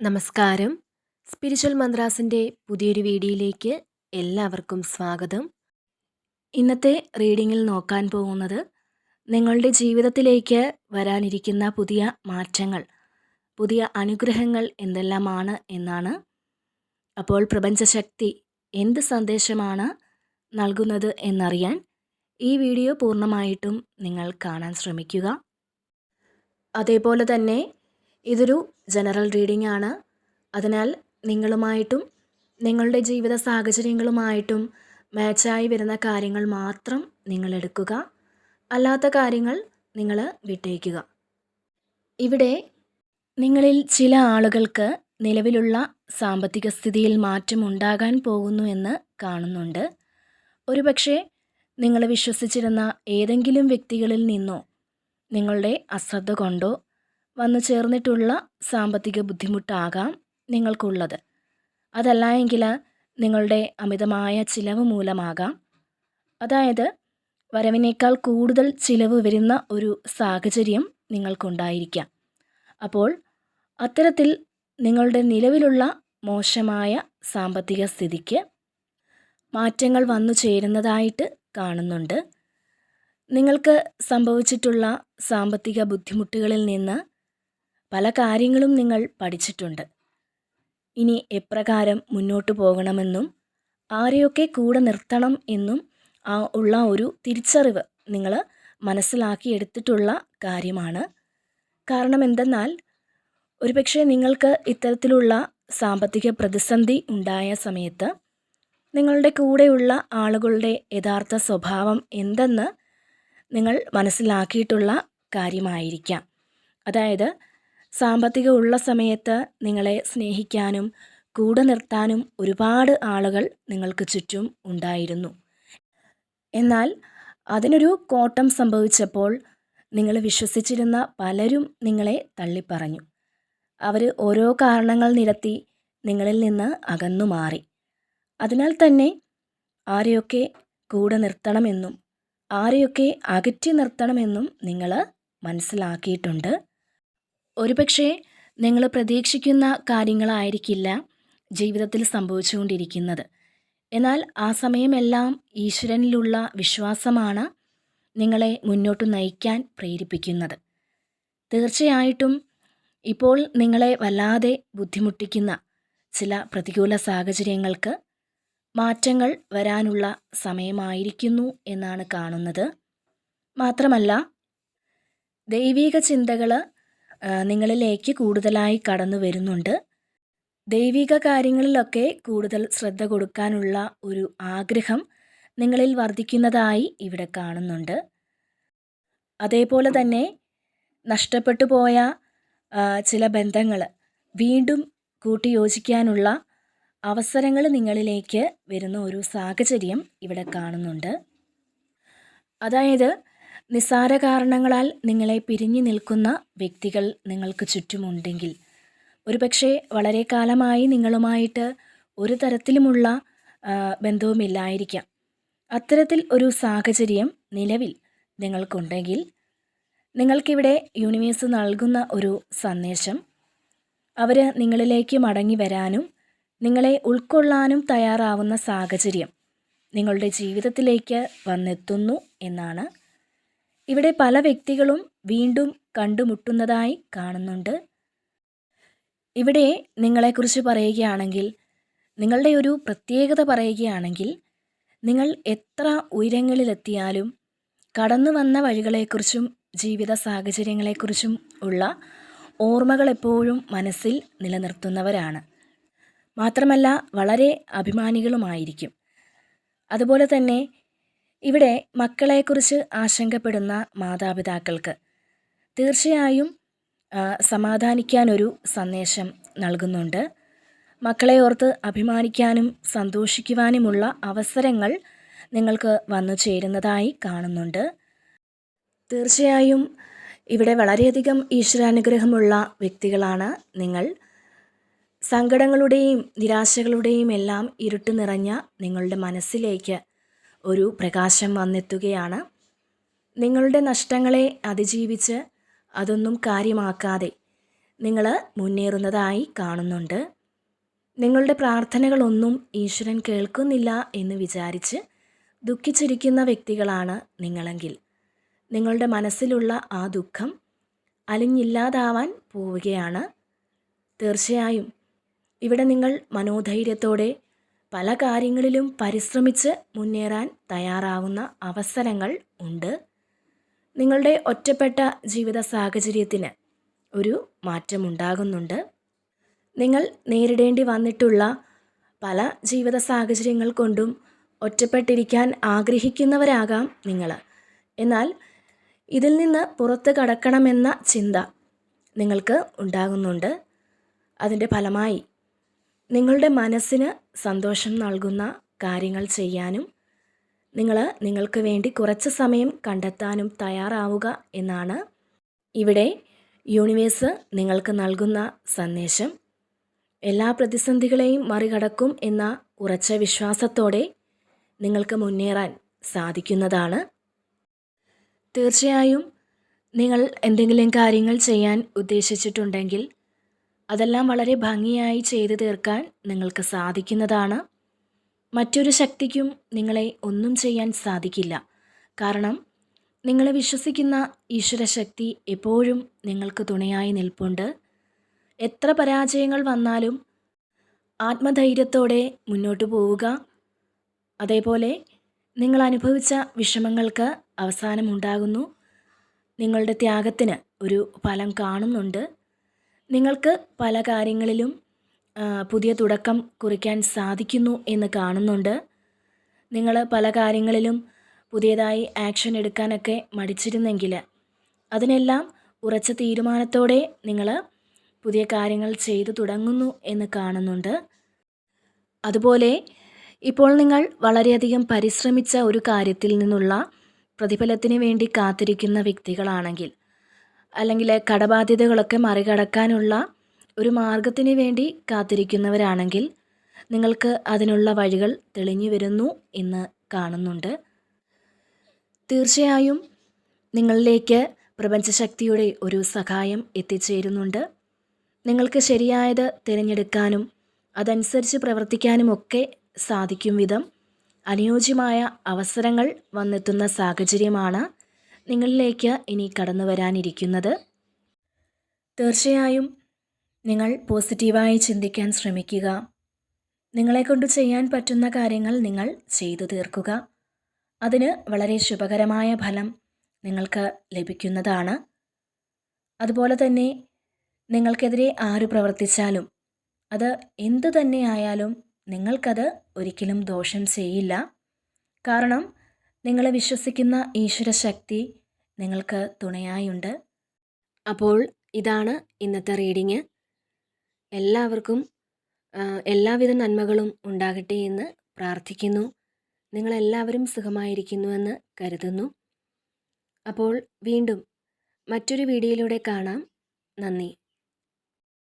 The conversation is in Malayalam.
നമസ്കാരം. സ്പിരിച്വൽ മന്ത്രാസിന്റെ പുതിയൊരു വീഡിയോയിലേക്ക് എല്ലാവർക്കും സ്വാഗതം. ഇന്നത്തെ റീഡിങ്ങിൽ നോക്കാൻ പോകുന്നത് നിങ്ങളുടെ ജീവിതത്തിലേക്ക് വരാനിരിക്കുന്ന പുതിയ മാറ്റങ്ങൾ പുതിയ അനുഗ്രഹങ്ങൾ എന്തെല്ലാമാണ് എന്നാണ്. അപ്പോൾ പ്രപഞ്ചശക്തി എന്ത് സന്ദേശമാണ് നൽകുന്നത് എന്നറിയാൻ ഈ വീഡിയോ പൂർണമായിട്ടും നിങ്ങൾ കാണാൻ ശ്രമിക്കുക. അതേപോലെ തന്നെ ഇതൊരു ജനറൽ റീഡിംഗ് ആണ് അതിനാൽ നിങ്ങളുമായിട്ടും നിങ്ങളുടെ ജീവിത സാഹചര്യങ്ങളുമായിട്ടും മാച്ചായി വരുന്ന കാര്യങ്ങൾ മാത്രം നിങ്ങൾ എടുക്കുക. അല്ലാത്ത കാര്യങ്ങൾ നിങ്ങൾ വിട്ടേക്കുക. ഇവിടെ നിങ്ങളിൽ ചില ആളുകൾക്ക് നിലവിലുള്ള സാമ്പത്തിക സ്ഥിതിയിൽ മാറ്റം ഉണ്ടാകാൻ പോകുന്നു എന്ന് കാണുന്നുണ്ട്. ഒരുപക്ഷെ നിങ്ങൾ വിശ്വസിച്ചിരുന്ന ഏതെങ്കിലും വ്യക്തികളിൽ നിന്നോ നിങ്ങളുടെ അശ്രദ്ധ കൊണ്ടോ വന്നു ചേർന്നിട്ടുള്ള സാമ്പത്തിക ബുദ്ധിമുട്ടാകാം നിങ്ങൾക്കുള്ളത്. അതല്ല എങ്കിൽ നിങ്ങളുടെ അമിതമായ ചിലവ് മൂലമാകാം. അതായത് വരവിനേക്കാൾ കൂടുതൽ ചിലവ് വരുന്ന ഒരു സാഹചര്യം നിങ്ങൾക്കുണ്ടായിരിക്കാം. അപ്പോൾ അത്തരത്തിൽ നിങ്ങളുടെ നിലവിലുള്ള മോശമായ സാമ്പത്തിക സ്ഥിതിക്ക് മാറ്റങ്ങൾ വന്നു ചേരുന്നതായിട്ട് കാണുന്നുണ്ട്. നിങ്ങൾക്ക് സംഭവിച്ചിട്ടുള്ള സാമ്പത്തിക ബുദ്ധിമുട്ടുകളിൽ നിന്ന് പല കാര്യങ്ങളും നിങ്ങൾ പഠിച്ചിട്ടുണ്ട്. ഇനി എപ്രകാരം മുന്നോട്ട് പോകണമെന്നും ആരെയൊക്കെ കൂടെ നിർത്തണം എന്നും ആ ഉള്ള ഒരു തിരിച്ചറിവ് നിങ്ങൾ മനസ്സിലാക്കിയെടുത്തിട്ടുള്ള കാര്യമാണ്. കാരണം എന്തെന്നാൽ ഒരുപക്ഷെ നിങ്ങൾക്ക് ഇത്തരത്തിലുള്ള സാമ്പത്തിക പ്രതിസന്ധി ഉണ്ടായ സമയത്ത് നിങ്ങളുടെ കൂടെയുള്ള ആളുകളുടെ യഥാർത്ഥ സ്വഭാവം എന്തെന്ന് നിങ്ങൾ മനസ്സിലാക്കിയിട്ടുള്ള കാര്യമായിരിക്കാം. അതായത് സാമ്പത്തികം ഉള്ള സമയത്ത് നിങ്ങളെ സ്നേഹിക്കാനും കൂടെ നിർത്താനും ഒരുപാട് ആളുകൾ നിങ്ങൾക്ക് ചുറ്റും ഉണ്ടായിരുന്നു. എന്നാൽ അതിനൊരു കോട്ടം സംഭവിച്ചപ്പോൾ നിങ്ങൾ വിശ്വസിച്ചിരുന്ന പലരും നിങ്ങളെ തള്ളിപ്പറഞ്ഞു. അവർ ഓരോ കാരണങ്ങൾ നിരത്തി നിങ്ങളിൽ നിന്ന് അകന്നു മാറി. അതിനാൽ തന്നെ ആരെയൊക്കെ കൂടെ നിർത്തണമെന്നും ആരെയൊക്കെ അകറ്റി നിർത്തണമെന്നും നിങ്ങൾ മനസ്സിലാക്കിയിട്ടുണ്ട്. ഒരുപക്ഷെ നിങ്ങൾ പ്രതീക്ഷിക്കുന്ന കാര്യങ്ങളായിരിക്കില്ല ജീവിതത്തിൽ സംഭവിച്ചുകൊണ്ടിരിക്കുന്നത്. എന്നാൽ ആ സമയമെല്ലാം ഈശ്വരനിലുള്ള വിശ്വാസമാണ് നിങ്ങളെ മുന്നോട്ട് നയിക്കാൻ പ്രേരിപ്പിക്കുന്നത്. തീർച്ചയായിട്ടും ഇപ്പോൾ നിങ്ങളെ വല്ലാതെ ബുദ്ധിമുട്ടിക്കുന്ന ചില പ്രതികൂല സാഹചര്യങ്ങൾക്ക് മാറ്റങ്ങൾ വരാനുള്ള സമയമായിരിക്കുന്നു എന്നാണ് കാണുന്നത്. മാത്രമല്ല ദൈവീക ചിന്തകൾ നിങ്ങളിലേക്ക് കൂടുതലായി കടന്നു വരുന്നുണ്ട്. ദൈവിക കാര്യങ്ങളിലൊക്കെ കൂടുതൽ ശ്രദ്ധ കൊടുക്കാനുള്ള ഒരു ആഗ്രഹം നിങ്ങളിൽ വർദ്ധിക്കുന്നതായി ഇവിടെ കാണുന്നുണ്ട്. അതേപോലെ തന്നെ നഷ്ടപ്പെട്ടു പോയ ചില ബന്ധങ്ങൾ വീണ്ടും കൂട്ടിയോജിക്കാനുള്ള അവസരങ്ങൾ നിങ്ങളിലേക്ക് വരുന്ന ഒരു സാഹചര്യം ഇവിടെ കാണുന്നുണ്ട്. അതായത് നിസ്സാര കാരണങ്ങളാൽ നിങ്ങളെ പിരിഞ്ഞു നിൽക്കുന്ന വ്യക്തികൾ നിങ്ങൾക്ക് ചുറ്റുമുണ്ടെങ്കിൽ. ഒരുപക്ഷെ വളരെ കാലമായി നിങ്ങളുമായിട്ട് ഒരു തരത്തിലുമുള്ള ബന്ധവുമില്ലായിരിക്കാം. അത്തരത്തിൽ ഒരു സാഹചര്യം നിലവിൽ നിങ്ങൾക്കുണ്ടെങ്കിൽ നിങ്ങൾക്കിവിടെ യൂണിവേഴ്സ് നൽകുന്ന ഒരു സന്ദേശം അവർ നിങ്ങളിലേക്ക് മടങ്ങി വരാനും നിങ്ങളെ ഉൾക്കൊള്ളാനും തയ്യാറാവുന്ന സാഹചര്യം നിങ്ങളുടെ ജീവിതത്തിലേക്ക് വന്നെത്തുന്നു എന്നാണ് ഇവിടെ പല വ്യക്തികളും വീണ്ടും കണ്ടുമുട്ടുന്നതായി കാണുന്നുണ്ട്. ഇവിടെ നിങ്ങളെക്കുറിച്ച് പറയുകയാണെങ്കിൽ നിങ്ങളുടെ ഒരു പ്രത്യേകത പറയുകയാണെങ്കിൽ നിങ്ങൾ എത്ര ഉയരങ്ങളിലെത്തിയാലും കടന്നു വന്ന വഴികളെക്കുറിച്ചും ജീവിത സാഹചര്യങ്ങളെക്കുറിച്ചും ഉള്ള ഓർമ്മകൾ എപ്പോഴും മനസ്സിൽ നിലനിർത്തുന്നവരാണ്. മാത്രമല്ല വളരെ അഭിമാനികളുമായിരിക്കും. അതുപോലെ തന്നെ ഇവിടെ മക്കളെക്കുറിച്ച് ആശങ്കപ്പെടുന്ന മാതാപിതാക്കൾക്ക് തീർച്ചയായും സമാധാനിക്കാനൊരു സന്ദേശം നൽകുന്നുണ്ട്. മക്കളെ ഓർത്ത് അഭിമാനിക്കാനും സന്തോഷിക്കുവാനുമുള്ള അവസരങ്ങൾ നിങ്ങൾക്ക് വന്നു ചേരുന്നതായി കാണുന്നുണ്ട്. തീർച്ചയായും ഇവിടെ വളരെയധികം ഈശ്വരാനുഗ്രഹമുള്ള വ്യക്തികളാണ് നിങ്ങൾ. സങ്കടങ്ങളുടെയും നിരാശകളുടെയും എല്ലാം ഇരുട്ട് നിറഞ്ഞ നിങ്ങളുടെ മനസ്സിലേക്ക് ഒരു പ്രകാശം വന്നെത്തുകയാണ്. നിങ്ങളുടെ നഷ്ടങ്ങളെ അതിജീവിച്ച് അതൊന്നും കാര്യമാക്കാതെ നിങ്ങൾ മുന്നേറുന്നതായി കാണുന്നുണ്ട്. നിങ്ങളുടെ പ്രാർത്ഥനകളൊന്നും ഈശ്വരൻ കേൾക്കുന്നില്ല എന്ന് വിചാരിച്ച് ദുഃഖിച്ചിരിക്കുന്ന വ്യക്തികളാണ് നിങ്ങളെങ്കിൽ. നിങ്ങളുടെ മനസ്സിലുള്ള ആ ദുഃഖം അലിഞ്ഞില്ലാതാവാൻ പോവുകയാണ്. തീർച്ചയായും ഇവിടെ നിങ്ങൾ മനോധൈര്യത്തോടെ പല കാര്യങ്ങളിലും പരിശ്രമിച്ച് മുന്നേറാൻ തയ്യാറാവുന്ന അവസരങ്ങൾ ഉണ്ട്. നിങ്ങളുടെ ഒറ്റപ്പെട്ട ജീവിത സാഹചര്യത്തിന് ഒരു മാറ്റമുണ്ടാകുന്നുണ്ട് നിങ്ങൾ നേരിടേണ്ടി വന്നിട്ടുള്ള പല ജീവിത സാഹചര്യങ്ങൾ കൊണ്ടും ഒറ്റപ്പെട്ടിരിക്കാൻ ആഗ്രഹിക്കുന്നവരാകാം നിങ്ങൾ എന്നാൽ ഇതിൽ നിന്ന് പുറത്ത് കടക്കണമെന്ന ചിന്ത നിങ്ങൾക്ക് ഉണ്ടാകുന്നുണ്ട്. അതിന്റെ ഫലമായി നിങ്ങളുടെ മനസ്സിന് സന്തോഷം നൽകുന്ന കാര്യങ്ങൾ ചെയ്യാനും നിങ്ങൾ നിങ്ങൾക്ക് വേണ്ടി കുറച്ച് സമയം കണ്ടെത്താനും തയ്യാറാവുക എന്നാണ് ഇവിടെ യൂണിവേഴ്സ് നിങ്ങൾക്ക് നൽകുന്ന സന്ദേശം. എല്ലാ പ്രതിസന്ധികളെയും മറികടക്കും എന്ന ഉറച്ച വിശ്വാസത്തോടെ നിങ്ങൾക്ക് മുന്നേറാൻ സാധിക്കുന്നതാണ്. തീർച്ചയായും നിങ്ങൾ എന്തെങ്കിലും കാര്യങ്ങൾ ചെയ്യാൻ ഉദ്ദേശിച്ചിട്ടുണ്ടെങ്കിൽ അതെല്ലാം വളരെ ഭംഗിയായി ചെയ്തു തീർക്കാൻ നിങ്ങൾക്ക് സാധിക്കുന്നതാണ്. മറ്റൊരു ശക്തിക്കും നിങ്ങളെ ഒന്നും ചെയ്യാൻ സാധിക്കില്ല. കാരണം നിങ്ങൾ വിശ്വസിക്കുന്ന ഈശ്വരശക്തി എപ്പോഴും നിങ്ങൾക്ക് തുണയായി നിൽപ്പുണ്ട്. എത്ര പരാജയങ്ങൾ വന്നാലും ആത്മധൈര്യത്തോടെ മുന്നോട്ട് പോവുക. അതേപോലെ നിങ്ങൾ അനുഭവിച്ച വിഷമങ്ങൾക്ക് അവസാനമുണ്ടാകുന്നു നിങ്ങളുടെ ത്യാഗത്തിന് ഒരു ഫലം കാണുന്നുണ്ട്. നിങ്ങൾക്ക് പല കാര്യങ്ങളിലും പുതിയ തുടക്കം കുറിക്കാൻ സാധിക്കുന്നു എന്ന് കാണുന്നുണ്ട്. നിങ്ങൾ പല കാര്യങ്ങളിലും പുതിയതായി ആക്ഷൻ എടുക്കാനൊക്കെ മടിച്ചിരുന്നെങ്കിൽ അതിനെല്ലാം ഉറച്ച തീരുമാനത്തോടെ നിങ്ങൾ പുതിയ കാര്യങ്ങൾ ചെയ്തു തുടങ്ങുന്നു എന്ന് കാണുന്നുണ്ട്. അതുപോലെ ഇപ്പോൾ നിങ്ങൾ വളരെയധികം പരിശ്രമിച്ച ഒരു കാര്യത്തിൽ നിന്നുള്ള പ്രതിഫലത്തിന് വേണ്ടി കാത്തിരിക്കുന്ന വ്യക്തികളാണെങ്കിൽ അല്ലെങ്കിൽ കടബാധ്യതകളൊക്കെ മറികടക്കാനുള്ള ഒരു മാർഗത്തിന് വേണ്ടി കാത്തിരിക്കുന്നവരാണെങ്കിൽ നിങ്ങൾക്ക് അതിനുള്ള വഴികൾ തെളിഞ്ഞു വരുന്നു എന്ന് കാണുന്നുണ്ട്. തീർച്ചയായും നിങ്ങളിലേക്ക് പ്രപഞ്ചശക്തിയുടെ ഒരു സഹായം എത്തിച്ചേരുന്നുണ്ട്. നിങ്ങൾക്ക് ശരിയായത് തിരഞ്ഞെടുക്കാനും അതനുസരിച്ച് പ്രവർത്തിക്കാനുമൊക്കെ സാധിക്കും വിധം. അനുയോജ്യമായ അവസരങ്ങൾ വന്നെത്തുന്ന സാഹചര്യമാണ് നിങ്ങളിലേക്ക് ഇനി കടന്നു വരാനിരിക്കുന്നത്. തീർച്ചയായും നിങ്ങൾ പോസിറ്റീവായി ചിന്തിക്കാൻ ശ്രമിക്കുക. നിങ്ങളെക്കൊണ്ട് ചെയ്യാൻ പറ്റുന്ന കാര്യങ്ങൾ നിങ്ങൾ ചെയ്തു തീർക്കുക. അതിന് വളരെ ശുഭകരമായ ഫലം നിങ്ങൾക്ക് ലഭിക്കുന്നതാണ്. അതുപോലെ തന്നെ നിങ്ങൾക്കെതിരെ ആര് പ്രവർത്തിച്ചാലും അത് എന്തു തന്നെയായാലും നിങ്ങൾക്കത് ഒരിക്കലും ദോഷം ചെയ്യില്ല. കാരണം നിങ്ങൾ വിശ്വസിക്കുന്ന ഈശ്വര ശക്തി നിങ്ങൾക്ക് തുണയായുണ്ട്. അപ്പോൾ ഇതാണ് ഇന്നത്തെ റീഡിങ്. എല്ലാവർക്കും എല്ലാവിധ നന്മകളും ഉണ്ടാകട്ടെ എന്ന് പ്രാർത്ഥിക്കുന്നു. നിങ്ങളെല്ലാവരും സുഖമായിരിക്കുന്നുവെന്ന് കരുതുന്നു. അപ്പോൾ വീണ്ടും മറ്റൊരു വീഡിയോയിലൂടെ കാണാം. നന്ദി.